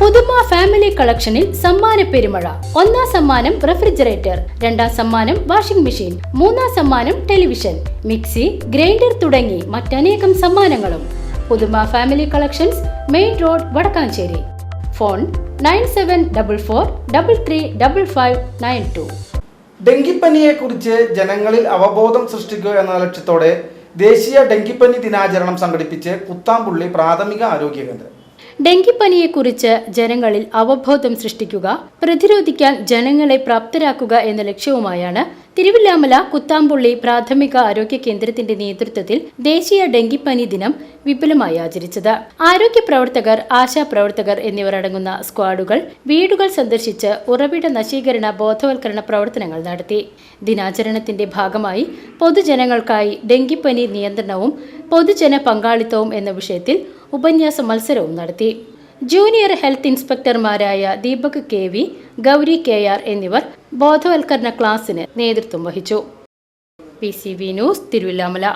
പുതുമ ഫാമിലി കളക്ഷനിൽ സമ്മാന പെരുമഴ. ഒന്നാം സമ്മാനം റെഫ്രിജറേറ്റർ രണ്ടാം സമ്മാനം വാഷിംഗ് മെഷീൻ മൂന്നാം സമ്മാനം ടെലിവിഷൻ മിക്സി ഗ്രൈൻഡർ തുടങ്ങി മറ്റനേകം സമ്മാനങ്ങളും. Puthuma family collections main road Vadakkanchery. Phone nine seven double four double three double five nine two. ഡെങ്കിപ്പനിയെക്കുറിച്ച് ജനങ്ങളിൽ അവബോധം സൃഷ്ടിക്കുക എന്ന ലക്ഷ്യത്തോടെ ദേശീയ ഡെങ്കിപ്പനി ദിനാചരണം സംഘടിപ്പിച്ച് കുത്താമ്പുള്ളി പ്രാഥമിക ആരോഗ്യ കേന്ദ്രം. ഡെങ്കിപ്പനിയെക്കുറിച്ച് ജനങ്ങളിൽ അവബോധം സൃഷ്ടിക്കുക പ്രതിരോധിക്കാൻ ജനങ്ങളെ പ്രാപ്തരാക്കുക എന്ന ലക്ഷ്യവുമായാണ് തിരുവില്ലാമല കുത്താമ്പുള്ളി പ്രാഥമിക ആരോഗ്യ കേന്ദ്രത്തിന്റെ നേതൃത്വത്തിൽ ദേശീയ ഡെങ്കിപ്പനി ദിനം വിപുലമായി ആചരിച്ചത്. ആരോഗ്യ പ്രവർത്തകർ ആശാപ്രവർത്തകർ എന്നിവർ അടങ്ങുന്ന സ്ക്വാഡുകൾ വീടുകൾ സന്ദർശിച്ച് ഉറവിട നശീകരണ ബോധവൽക്കരണ പ്രവർത്തനങ്ങൾ നടത്തി. ദിനാചരണത്തിന്റെ ഭാഗമായി പൊതുജനങ്ങൾക്കായി ഡെങ്കിപ്പനി നിയന്ത്രണവും പൊതുജന പങ്കാളിത്തവും എന്ന വിഷയത്തിൽ ഉപന്യാസ മത്സരവും നടത്തി. Junior health ഇൻസ്പെക്ടർമാരായ Deepak K V Gauri K R എന്നിവർ ബോധവൽക്കരണ ക്ലാസ്സിന് നേതൃത്വം വഹിച്ചു. P C V news Thiruvilwamala.